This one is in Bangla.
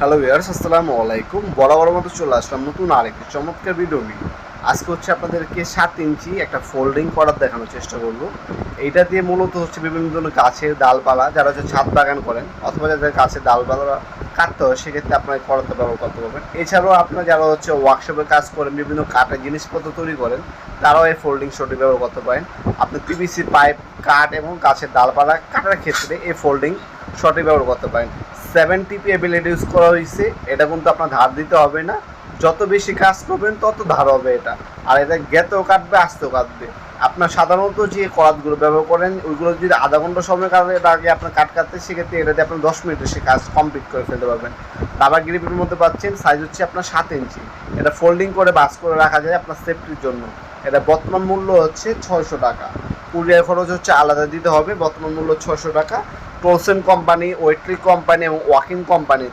হ্যালো ভিউয়ার্স আসসালামু আলাইকুম। বরাবর মতো চলে আসলাম নতুন আরেকটি চমৎকার ভিডিও নিয়ে। আজকে হচ্ছে আপনাদেরকে সাত ইঞ্চি একটা ফোল্ডিং করার দেখানোর চেষ্টা করব। এইটা দিয়ে মূলত হচ্ছে বিভিন্ন ধরনের গাছের ডালপালা, যারা হচ্ছে ছাদ বাগান করেন, অথবা যাদের গাছের ডালপালা কাটতে হয়, সেক্ষেত্রে আপনারা করাতে ব্যবহার করতে পারবেন। এছাড়াও আপনারা যারা হচ্ছে ওয়ার্কশপে কাজ করেন, বিভিন্ন কাঠের জিনিসপত্র তৈরি করেন, তারাও এই ফোল্ডিং শোটি ব্যবহার করতে পারেন। আপনি পিভিসি পাইপ কাঠ এবং গাছের ডালপালা কাটার ক্ষেত্রে এই ফোল্ডিং শর্টে ব্যবহার করতে পারেন। সেভেন টিপি অ্যাবিলিটি ইউজ করা হয়েছে এটা কিন্তু আপনার ধার দিতে হবে না। যত বেশি কাজ করবেন, তত ধার হবে এটা। আর এটা গেতেও কাটবে, আস্তেও কাটবে। আপনার সাধারণত যে করাতগুলো ব্যবহার করেন, ওইগুলো যদি আধা ঘণ্টা সময় কাটে এটা আগে আপনার কাট কাটতে, সেক্ষেত্রে এটাতে আপনার দশ মিনিটে সে কাজ কমপ্লিট করে ফেলতে পারবেন। রাবার গ্রিপের মধ্যে পাচ্ছেন সাইজ হচ্ছে আপনার সাত ইঞ্চি। এটা ফোল্ডিং করে বাস করে রাখা যায় আপনার সেফটির জন্য। এটা বর্তমান মূল্য হচ্ছে ছয়শো টাকা। কুরিয়ার খরচ হচ্ছে আলাদা দিতে হবে, বর্তমান মূল্য ছয়শো টাকা। টোলসেন কোম্পানি ওয়েট্রি কোম্পানি এবং ওয়াকিং কোম্পানি